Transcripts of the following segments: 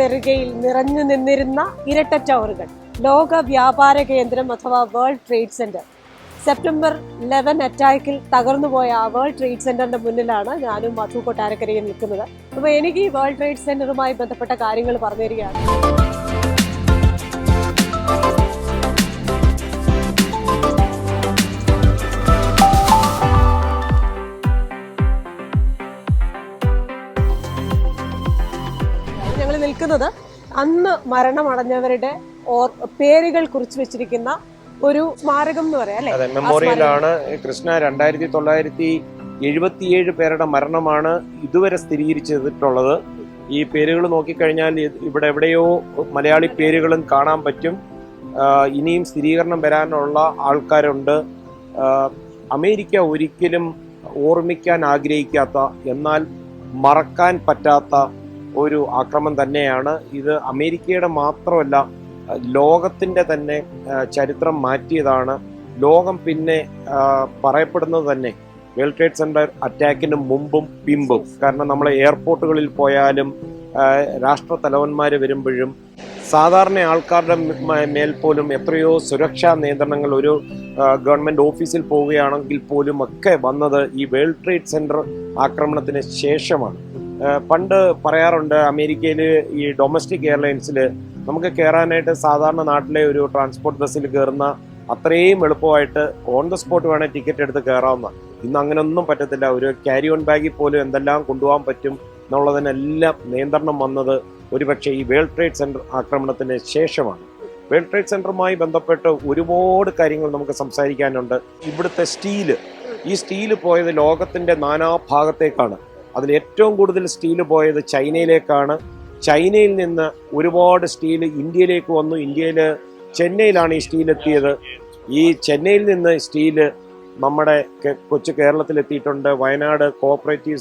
നെറുകയിൽ നിറഞ്ഞു നിന്നിരുന്ന ഇരട്ട ടവറുകൾ. ലോക വ്യാപാര കേന്ദ്രം അഥവാ world trade centre. September eleven അറ്റാക്കിൽ തകർന്നുപോയ ആ വേൾഡ് ട്രേഡ് സെന്ററിന്റെ മുന്നിലാണ് ഞാനും മധു കൊട്ടാരക്കരയിൽ നിൽക്കുന്നത്. അപ്പൊ എനിക്ക് ഈ വേൾഡ് ട്രേഡ് സെന്ററുമായി ബന്ധപ്പെട്ട കാര്യങ്ങൾ പറഞ്ഞു തരികയാണ് ഞങ്ങൾ അന്ന് മരണമടഞ്ഞവരുടെ പേരുകൾ കുറിച്ച് വെച്ചിരിക്കുന്ന ഒരു സ്മാരകം എന്ന് പറയാം അല്ലെ? മെമ്മോറിയലാണ് കൃഷ്ണ രണ്ടായിരത്തി തൊള്ളായിരത്തി എഴുപത്തിയേഴ് പേരുടെ മരണമാണ് ഇതുവരെ സ്ഥിരീകരിച്ചിട്ടുള്ളത്. ഈ പേരുകൾ നോക്കിക്കഴിഞ്ഞാൽ ഇവിടെ എവിടെയോ മലയാളി പേരുകളും കാണാൻ പറ്റും. ഇനിയും സ്ഥിരീകരണം വരാനുള്ള ആൾക്കാരുണ്ട്. അമേരിക്ക ഒരിക്കലും ഓർമ്മിക്കാൻ ആഗ്രഹിക്കാത്ത എന്നാൽ മറക്കാൻ പറ്റാത്ത ഒരു ആക്രമം തന്നെയാണ്. ഇത് അമേരിക്കയുടെ മാത്രമല്ല ലോകത്തിന്റെ തന്നെ ചരിത്രം മാറ്റിയതാണ്. ലോകം പിന്നെ പറയപ്പെടുന്നത് തന്നെ വേൾഡ് ട്രേഡ് സെന്റർ അറ്റാക്കിന് മുമ്പും പിമ്പും. കാരണം നമ്മൾ എയർപോർട്ടുകളിൽ പോയാലും രാഷ്ട്ര തലവന്മാർ വരുമ്പോഴും സാധാരണ ആൾക്കാരുടെ മേൽ പോലും എത്രയോ സുരക്ഷാ നിയന്ത്രണങ്ങൾ ഒരു ഗവൺമെന്റ് ഓഫീസിൽ പോവുകയാണെങ്കിൽ പോലും ഒക്കെ വന്നത് ഈ വേൾഡ് ട്രേഡ് സെന്റർ ആക്രമണത്തിന് ശേഷമാണ്. പണ്ട് പറയാറുണ്ട് അമേരിക്കയിൽ ഈ ഡൊമസ്റ്റിക് എയർലൈൻസിൽ നമുക്ക് കയറാനായിട്ട് സാധാരണ നാട്ടിലെ ഒരു ട്രാൻസ്പോർട്ട് ബസ്സിൽ കയറുന്ന അത്രയും എളുപ്പമായിട്ട് ഓൺ ദ സ്പോട്ട് വേണേൽ ടിക്കറ്റ് എടുത്ത് കയറാവുന്ന ഇന്ന് അങ്ങനെയൊന്നും പറ്റത്തില്ല. ഒരു ക്യാരി ഓൺ ബാഗിൽ പോലും എന്തെല്ലാം കൊണ്ടുപോകാൻ പറ്റും എന്നുള്ളതിനെല്ലാം നിയന്ത്രണം വന്നത് ഒരുപക്ഷെ ഈ വേൾഡ് ട്രേഡ് സെന്റർ ആക്രമണത്തിന് ശേഷമാണ്. വേൾഡ് ട്രേഡ് സെന്ററുമായി ബന്ധപ്പെട്ട് ഒരുപാട് കാര്യങ്ങൾ നമുക്ക് സംസാരിക്കാനുണ്ട്. ഇവിടുത്തെ സ്റ്റീൽ ഈ സ്റ്റീൽ പോയത് ലോകത്തിന്റെ നാനാഭാഗത്തേക്കാണ്. അതിൽ ഏറ്റവും കൂടുതൽ സ്റ്റീൽ പോയത് ചൈനയിലേക്കാണ്. ചൈനയിൽ നിന്ന് ഒരുപാട് സ്റ്റീൽ ഇന്ത്യയിലേക്ക് വന്നു. ഇന്ത്യയിൽ ചെന്നൈയിലാണ് ഈ സ്റ്റീൽ എത്തിയത്. ഈ ചെന്നൈയിൽ നിന്ന് സ്റ്റീൽ നമ്മുടെ കൊച്ചു കേരളത്തിൽ എത്തിയിട്ടുണ്ട് വയനാട് കോഓപ്പറേറ്റീവ്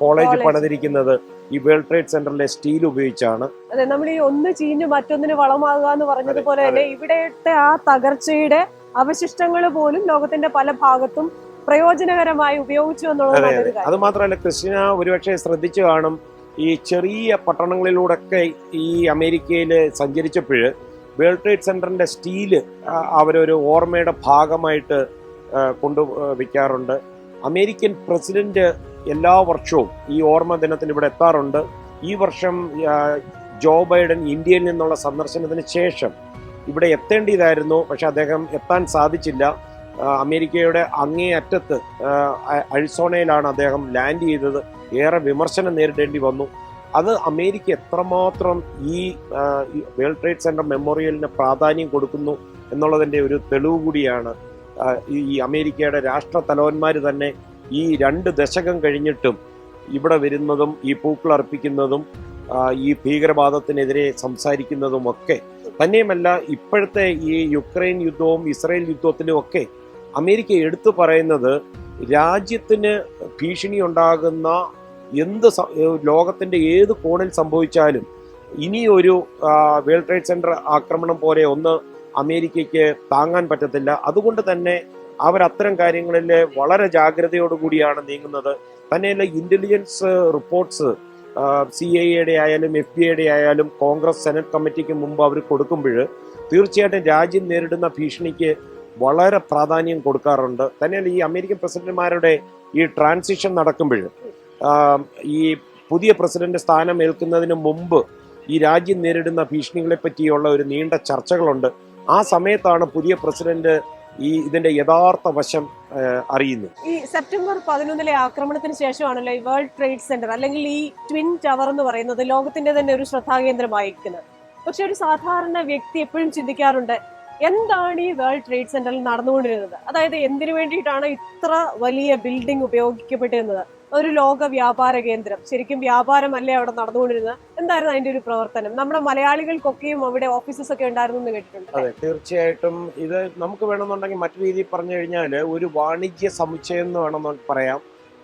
കോളേജ്. പണിതിരിക്കുന്നത് ഈ വേൾഡ് ട്രേഡ് സെന്ററിലെ സ്റ്റീൽ ഉപയോഗിച്ചാണ്. അതെ നമ്മൾ ഈ ഒന്ന് ചീഞ്ഞ് മറ്റൊന്നിന് വളമാകുക എന്ന് പറഞ്ഞതുപോലെ തന്നെ ഇവിടെത്തെ ആ തകർച്ചയുടെ അവശിഷ്ടങ്ങൾ പോലും ലോകത്തിന്റെ പല ഭാഗത്തും പ്രയോജനകരമായി ഉപയോഗിച്ചു എന്നുള്ളത് അതെ മാത്രമല്ല കൃഷ്ണ ഒരുപക്ഷെ ശ്രദ്ധിച്ചു കാണും ഈ ചെറിയ പട്ടണങ്ങളിലൂടെയൊക്കെ ഈ അമേരിക്കയിൽ സഞ്ചരിച്ചപ്പോൾ വേൾഡ് ട്രേഡ് സെന്ററിന്റെ സ്റ്റീൽ അവരൊരു ഓർമ്മയുടെ ഭാഗമായിട്ട് കൊണ്ടു വയ്ക്കാറുണ്ട് അമേരിക്കൻ പ്രസിഡന്റ് എല്ലാ വർഷവും ഈ ഓർമ്മ ദിനത്തിന് ഇവിടെ എത്താറുണ്ട്. ഈ വർഷം ജോ ബൈഡൻ ഇന്ത്യയിൽ നിന്നുള്ള സന്ദർശനത്തിന് ശേഷം ഇവിടെ എത്തേണ്ടതായിരുന്നു. പക്ഷെ അദ്ദേഹം എത്താൻ സാധിച്ചില്ല. അമേരിക്കയുടെ അങ്ങേയറ്റത്ത് അഴിസോണയിലാണ് അദ്ദേഹം ലാൻഡ് ചെയ്തത്. ഏറെ വിമർശനം നേരിടേണ്ടി വന്നു. അത് അമേരിക്ക എത്രമാത്രം ഈ വേൾഡ് ട്രേഡ് സെന്റർ മെമ്മോറിയലിന് പ്രാധാന്യം കൊടുക്കുന്നു എന്നുള്ളതിന്റെ ഒരു തെളിവ് കൂടിയാണ് ഈ അമേരിക്കയുടെ രാഷ്ട്ര തലവന്മാർ തന്നെ ഈ രണ്ട് ദശകം കഴിഞ്ഞിട്ടും ഇവിടെ വരുന്നതും ഈ പൂക്കൾ അർപ്പിക്കുന്നതും ഈ ഭീകരവാദത്തിനെതിരെ സംസാരിക്കുന്നതും ഒക്കെ തന്നെയുമല്ല ഇപ്പോഴത്തെ ഈ യുക്രൈൻ യുദ്ധവും ഇസ്രയേൽ യുദ്ധത്തിലും ഒക്കെ അമേരിക്ക എടുത്തു പറയുന്നത് രാജ്യത്തിന് ഭീഷണി ഉണ്ടാകുന്ന എന്ത് ലോകത്തിന്റെ ഏത് കോണിൽ സംഭവിച്ചാലും ഇനിയൊരു വേൾഡ് ട്രേഡ് സെന്റർ ആക്രമണം പോലെ ഒന്ന് അമേരിക്കയ്ക്ക് താങ്ങാൻ പറ്റത്തില്ല. അതുകൊണ്ട് തന്നെ അവർ അത്തരം കാര്യങ്ങളിൽ വളരെ ജാഗ്രതയോടുകൂടിയാണ് നീങ്ങുന്നത്. തന്നെയല്ല ഇന്റലിജൻസ് റിപ്പോർട്ട്സ് സി ഐ എയുടെ ആയാലും എഫ് ബി ഐയുടെ ആയാലും കോൺഗ്രസ് സെനറ്റ് കമ്മിറ്റിക്ക് മുമ്പ് അവർ കൊടുക്കുമ്പോൾ തീർച്ചയായിട്ടും രാജ്യം നേരിടുന്ന ഭീഷണിക്ക് വളരെ പ്രാധാന്യം കൊടുക്കാറുണ്ട്. തന്നെയല്ല ഈ അമേരിക്കൻ പ്രസിഡന്റുമാരുടെ ഈ ട്രാൻസിഷൻ നടക്കുമ്പോൾ ഈ പുതിയ പ്രസിഡന്റ് സ്ഥാനം ഏൽക്കുന്നതിന് മുമ്പ് ഈ രാജ്യം നേരിടുന്ന ഭീഷണികളെ പറ്റിയുള്ള ഒരു നീണ്ട ചർച്ചകളുണ്ട്. ആ സമയത്താണ് പുതിയ പ്രസിഡന്റ് ഈ ഇതിന്റെ യഥാർത്ഥ വശം അറിയുന്നത്. ഈ സെപ്റ്റംബർ പതിനൊന്നിലെ ആക്രമണത്തിന് ശേഷമാണല്ലോ ഈ വേൾഡ് ട്രേഡ് സെന്റർ അല്ലെങ്കിൽ ഈ ട്വിൻ ടവർ എന്ന് പറയുന്നത് ലോകത്തിന്റെ തന്നെ ഒരു ശ്രദ്ധാകേന്ദ്രമായിരിക്കുന്നത്. പക്ഷെ ഒരു സാധാരണ വ്യക്തി എപ്പോഴും ചിന്തിക്കാറുണ്ട് എന്താണ് ഈ വേൾഡ് ട്രേഡ് സെന്ററിൽ നടന്നുകൊണ്ടിരുന്നത്? അതായത് എന്തിനു വേണ്ടിയിട്ടാണ് ഇത്ര വലിയ ബിൽഡിംഗ് ഉപയോഗിക്കപ്പെട്ടിരുന്നത്? ഒരു ലോക വ്യാപാര കേന്ദ്രം. ശരിക്കും വ്യാപാരമല്ലേ അവിടെ നടന്നുകൊണ്ടിരുന്നത്? എന്തായിരുന്നു അതിന്റെ ഒരു പ്രവർത്തനം? നമ്മുടെ മലയാളികൾക്കൊക്കെയും അവിടെ ഓഫീസസ് ഒക്കെ ഉണ്ടായിരുന്നു എന്ന് കേട്ടിട്ടുണ്ട്. അതെ തീർച്ചയായിട്ടും ഇത് നമുക്ക് വേണമെന്നുണ്ടെങ്കിൽ മറ്റു രീതിയിൽ പറഞ്ഞു കഴിഞ്ഞാൽ ഒരു വാണിജ്യ സമുച്ചയം എന്ന് വേണമെന്ന് പറയാം.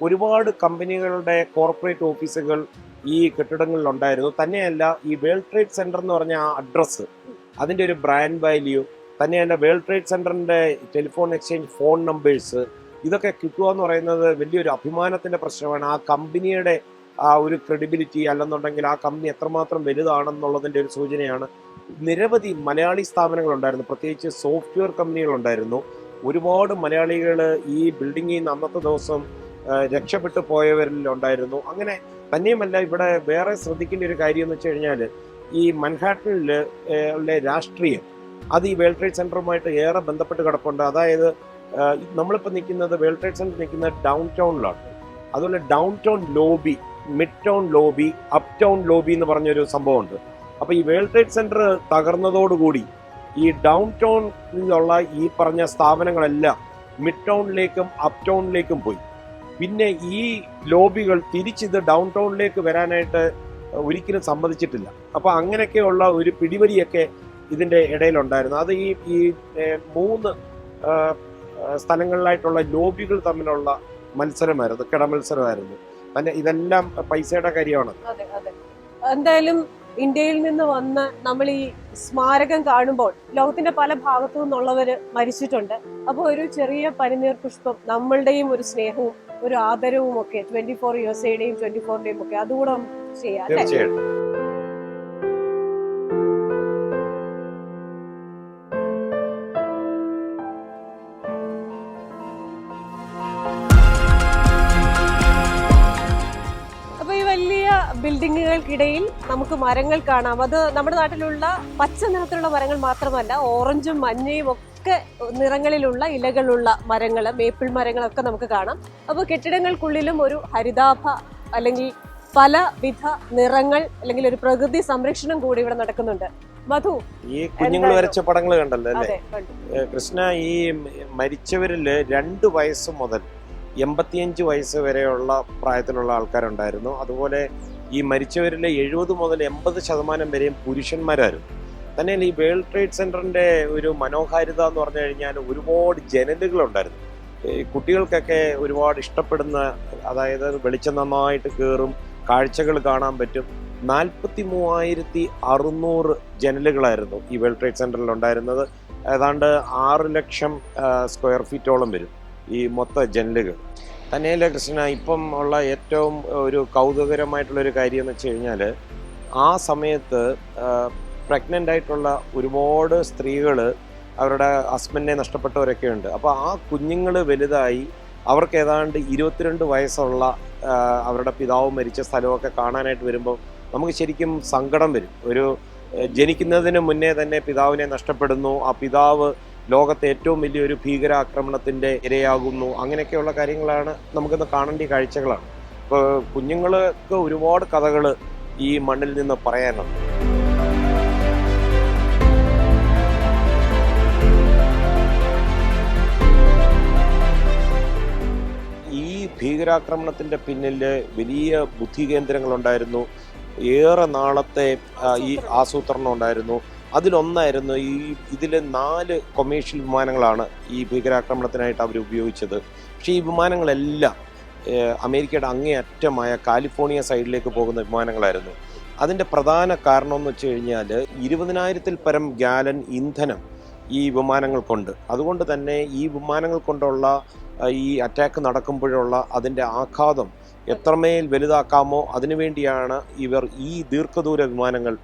ഒരുപാട് കമ്പനികളുടെ കോർപ്പറേറ്റ് ഓഫീസുകൾ ഈ കെട്ടിടങ്ങളിൽ ഉണ്ടായിരുന്നു തന്നെയല്ല ഈ വേൾഡ് ട്രേഡ് സെന്റർ എന്ന് പറഞ്ഞ ആ അഡ്രസ്സ് അതിന്റെ ഒരു ബ്രാൻഡ് വാല്യൂ തന്നെയല്ല വേൾഡ് ട്രേഡ് സെന്ററിന്റെ ടെലിഫോൺ എക്സ്ചേഞ്ച് ഫോൺ നമ്പേഴ്സ് ഇതൊക്കെ കിട്ടുക എന്ന് പറയുന്നത് വലിയൊരു അഭിമാനത്തിന്റെ പ്രശ്നമാണ്. ആ കമ്പനിയുടെ ആ ഒരു ക്രെഡിബിലിറ്റി അല്ലെന്നുണ്ടെങ്കിൽ ആ കമ്പനി എത്രമാത്രം വലുതാണെന്നുള്ളതിന്റെ ഒരു സൂചനയാണ്. നിരവധി മലയാളി സ്ഥാപനങ്ങളുണ്ടായിരുന്നു. പ്രത്യേകിച്ച് സോഫ്റ്റ്വെയർ കമ്പനികളുണ്ടായിരുന്നു. ഒരുപാട് മലയാളികൾ ഈ ബിൽഡിങ്ങിൽ നിന്ന് അന്നത്തെ ദിവസം രക്ഷപ്പെട്ടു പോയവരിൽ ഉണ്ടായിരുന്നു. അങ്ങനെ തന്നെയുമല്ല ഇവിടെ വേറെ ശ്രദ്ധിക്കേണ്ട ഒരു കാര്യം എന്ന് വെച്ച് കഴിഞ്ഞാൽ ഈ മൻഹാട്ടനിൽ ഉള്ള രാഷ്ട്രീയം അത് ഈ വേൾഡ് ട്രേഡ് സെന്ററുമായിട്ട് ഏറെ ബന്ധപ്പെട്ട് കിടപ്പുണ്ട്. അതായത് നമ്മളിപ്പോൾ നിൽക്കുന്നത് വേൾഡ് ട്രേഡ് സെന്റർ നിൽക്കുന്നത് ഡൗൺ ടൗണിലാണ് അതുപോലെ downtown lobby midtown lobby uptown lobby എന്ന് പറഞ്ഞൊരു സംഭവമുണ്ട്. അപ്പോൾ ഈ വേൾഡ് ട്രേഡ് സെന്റർ തകർന്നതോടുകൂടി ഈ ഡൗൺ ടൗണിലുള്ള ഈ പറഞ്ഞ സ്ഥാപനങ്ങളെല്ലാം മിഡ് ടൗണിലേക്കും അപ് ടൗണിലേക്കും പോയി. പിന്നെ ഈ ലോബികൾ തിരിച്ചിത് ഡൗൺ ടൗണിലേക്ക് വരാനായിട്ട് ഒരിക്കലും സമ്മതിച്ചിട്ടില്ല. അപ്പോൾ അങ്ങനെയൊക്കെയുള്ള ഒരു പിടിവലിയൊക്കെ ഇതിന്റെ ഇടയിലുണ്ടായിരുന്നു. അത് ഈ ഈ മൂന്ന് സ്ഥലങ്ങളിലായിട്ടുള്ള ലോബികൾ തമ്മിലുള്ള മത്സരമായിരുന്നു കിട മത്സരമായിരുന്നു. തന്നെ ഇതെല്ലാം പൈസയുടെ കാര്യമാണ്. എന്തായാലും ഇന്ത്യയിൽ നിന്ന് വന്ന് നമ്മൾ ഈ സ്മാരകം കാണുമ്പോൾ ലോകത്തിന്റെ പല ഭാഗത്തു നിന്നുള്ളവർ മരിച്ചിട്ടുണ്ട്. അപ്പോൾ ഒരു ചെറിയ പനിനീർ പുഷ്പം നമ്മളുടെയും ഒരു സ്നേഹവും ഒരു ആദരവും ഒക്കെ ട്വന്റി ഫോർ യുഎസ്എയുടെയും ട്വന്റി ഫോറിന്റെയും ഒക്കെ അതുകൂടെ നമുക്ക് ചെയ്യാം ബിൽഡിങ്ങുകൾക്കിടയിൽ നമുക്ക് മരങ്ങൾ കാണാം. അത് നമ്മുടെ നാട്ടിലുള്ള പച്ച നിറത്തിലുള്ള മരങ്ങൾ മാത്രമല്ല ഓറഞ്ചും മഞ്ഞയും ഒക്കെ നിറങ്ങളിലുള്ള ഇലകളുള്ള മരങ്ങൾ മേപ്പിൾ മരങ്ങളൊക്കെ നമുക്ക് കാണാം. അപ്പോൾ കെട്ടിടങ്ങൾക്കുള്ളിലും ഒരു ഹരിതാഭ അല്ലെങ്കിൽ പലവിധ നിറങ്ങൾ അല്ലെങ്കിൽ ഒരു പ്രകൃതി സംരക്ഷണം കൂടി ഇവിടെ നടക്കുന്നുണ്ട്. മധു ഈ കുഞ്ഞുങ്ങൾ വരച്ച പടങ്ങൾ കണ്ടല്ലോ അല്ലേ? കൃഷ്ണ ഈ മരിച്ചവരിൽ രണ്ട് വയസ്സ് മുതൽ എൺപത്തിയഞ്ച് വയസ്സ് വരെയുള്ള പ്രായത്തിലുള്ള ആൾക്കാരുണ്ടായിരുന്നു. അതുപോലെ ഈ മരിച്ചവരിലെ എഴുപത് മുതൽ എൺപത് ശതമാനം വരെയും പുരുഷന്മാരായിരുന്നു തന്നെ ഈ വേൾഡ് ട്രേഡ് സെന്ററിന്റെ ഒരു മനോഹാരിത എന്ന് പറഞ്ഞു കഴിഞ്ഞാൽ ഒരുപാട് ജനലുകളുണ്ടായിരുന്നു. കുട്ടികൾക്കൊക്കെ ഒരുപാട് ഇഷ്ടപ്പെടുന്ന അതായത് വെളിച്ചം നന്നായിട്ട് കയറും കാഴ്ചകൾ കാണാൻ പറ്റും. നാൽപ്പത്തി മൂവായിരത്തി അറുന്നൂറ് ജനലുകളായിരുന്നു ഈ വേൾഡ് ട്രേഡ് സെന്ററിൽ ഉണ്ടായിരുന്നത് ഏതാണ്ട് ആറ് ലക്ഷം സ്ക്വയർ ഫീറ്റോളം വരും ഈ മൊത്ത ജനലുകൾ. തന്നെയല്ല കൃഷ്ണ? ഇപ്പം ഉള്ള ഏറ്റവും ഒരു കൗതുകരമായിട്ടുള്ള ഒരു കാര്യം എന്ന് വെച്ച് കഴിഞ്ഞാൽ ആ സമയത്ത് പ്രഗ്നന്റ് ആയിട്ടുള്ള ഒരുപാട് സ്ത്രീകൾ അവരുടെ ഹസ്ബൻഡിനെ നഷ്ടപ്പെട്ടവരൊക്കെ ഉണ്ട്. അപ്പോൾ ആ കുഞ്ഞുങ്ങൾ വലുതായി അവർക്ക് ഏതാണ്ട് ഇരുപത്തിരണ്ട് വയസ്സുള്ള അവരുടെ പിതാവ് മരിച്ച സ്ഥലമൊക്കെ കാണാനായിട്ട് വരുമ്പോൾ നമുക്ക് ശരിക്കും സങ്കടം വരും. ഒരു ജനിക്കുന്നതിന് മുന്നേ തന്നെ പിതാവിനെ നഷ്ടപ്പെടുന്നു. ആ പിതാവ് ലോകത്തെ ഏറ്റവും വലിയൊരു ഭീകരാക്രമണത്തിന്റെ ഇരയാകുന്നു. അങ്ങനെയൊക്കെയുള്ള കാര്യങ്ങളാണ് നമുക്കിന്ന് കാണേണ്ട കാഴ്ചകളാണ്. ഇപ്പോൾ കുഞ്ഞുങ്ങൾക്ക് ഒരുപാട് കഥകൾ ഈ മണ്ണിൽ നിന്ന് പറയാനുണ്ട്. ഈ ഭീകരാക്രമണത്തിന്റെ പിന്നിൽ വലിയ ബുദ്ധി കേന്ദ്രങ്ങളുണ്ടായിരുന്നു. ഏറെ നാളത്തെ ഈ ആസൂത്രണം ഉണ്ടായിരുന്നു. അതിലൊന്നായിരുന്നു ഈ ഇതിൽ നാല് കൊമേഴ്ഷ്യൽ വിമാനങ്ങളാണ് ഈ ഭീകരാക്രമണത്തിനായിട്ട് അവർ ഉപയോഗിച്ചത്. പക്ഷേ ഈ വിമാനങ്ങളെല്ലാം അമേരിക്കയുടെ അങ്ങേയറ്റമായ കാലിഫോർണിയ സൈഡിലേക്ക് പോകുന്ന വിമാനങ്ങളായിരുന്നു. അതിന്റെ പ്രധാന കാരണം എന്ന് വെച്ച് കഴിഞ്ഞാൽ ഇരുപതിനായിരത്തിൽ പരം ഗ്യാലൻ ഇന്ധനം ഈ വിമാനങ്ങൾക്കുണ്ട് അതുകൊണ്ട് തന്നെ ഈ വിമാനങ്ങൾ കൊണ്ടുള്ള ഈ അറ്റാക്ക് നടക്കുമ്പോഴുള്ള അതിന്റെ ആഘാതം എത്രമേൽ വലുതാക്കാമോ അതിനുവേണ്ടിയാണ് ഇവർ ഈ ദീർഘദൂര വിമാനങ്ങൾ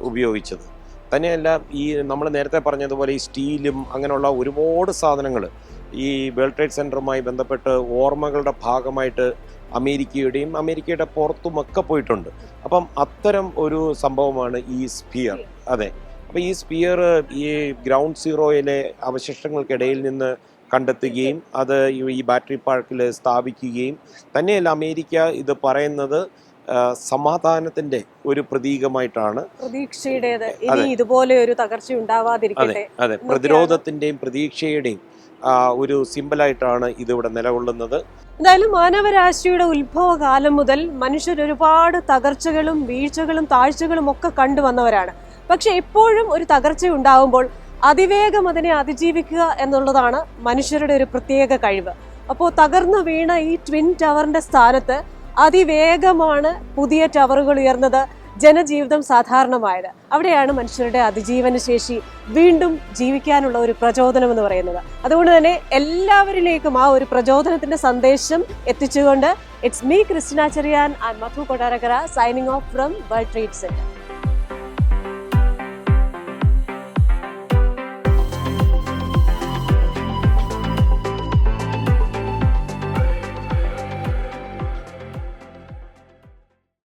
ഉപയോഗിച്ചത്. തന്നെയല്ല ഈ നമ്മൾ നേരത്തെ പറഞ്ഞതുപോലെ ഈ സ്റ്റീലും അങ്ങനെയുള്ള ഒരുപാട് സാധനങ്ങൾ ഈ വേൾഡ് ട്രേഡ് സെന്ററുമായി ബന്ധപ്പെട്ട് ഓർമ്മകളുടെ ഭാഗമായിട്ട് അമേരിക്കയുടെയും അമേരിക്കയുടെ പുറത്തുമൊക്കെ പോയിട്ടുണ്ട്. അപ്പം അത്തരം ഒരു സംഭവമാണ് ഈ സ്പിയർ. അതെ. അപ്പോൾ ഈ സ്പിയർ ഈ ഗ്രൗണ്ട് സീറോയിലെ അവശിഷ്ടങ്ങൾക്കിടയിൽ നിന്ന് കണ്ടെത്തുകയും അത് ഈ- ബാറ്ററി പാർക്കിൽ സ്ഥാപിക്കുകയും തന്നെയല്ല അമേരിക്ക ഇത് പറയുന്നത് സമാധാനത്തിന്റെ ഒരു പ്രതീകമായിട്ടാണ് പ്രതീക്ഷയുടേത്. ഇനി അതെ. ഇതുപോലെ ഒരു തകർച്ച ഉണ്ടാവാതിരിക്കട്ടെ. അതെ പ്രതിരോധത്തിന്റെയും പ്രതീക്ഷയുടെയും ഒരു സിമ്പിളായിട്ടാണ് ഇതിവിടെ നിലകൊള്ളുന്നത്. എന്തായാലും മാനവരാശിയുടെ ഉത്ഭവകാലം മുതൽ മനുഷ്യർ ഒരുപാട് തകർച്ചകളും വീഴ്ചകളും താഴ്ചകളും ഒക്കെ കണ്ടുവന്നവരാണ് പക്ഷെ എപ്പോഴും ഒരു തകർച്ച ഉണ്ടാവുമ്പോൾ അതിവേഗം അതിനെ അതിജീവിക്കുക എന്നുള്ളതാണ് മനുഷ്യരുടെ ഒരു പ്രത്യേക കഴിവ്. അപ്പോൾ തകർന്നു വീണ ഈ ട്വിൻ ടവറിന്റെ സ്ഥാനത്ത് അതിവേഗമാണ് പുതിയ ടവറുകൾ ഉയർന്നത്. ജനജീവിതം സാധാരണമായത്. അവിടെയാണ് മനുഷ്യരുടെ അതിജീവന ശേഷി വീണ്ടും ജീവിക്കാനുള്ള ഒരു പ്രചോദനം എന്ന് പറയുന്നത്. അതുകൊണ്ട് തന്നെ എല്ലാവരിലേക്കും ആ ഒരു പ്രചോദനത്തിന്റെ സന്ദേശം എത്തിച്ചുകൊണ്ട് it's me Christina Cherian and Madhu Kottarakkara signing off from world trade centre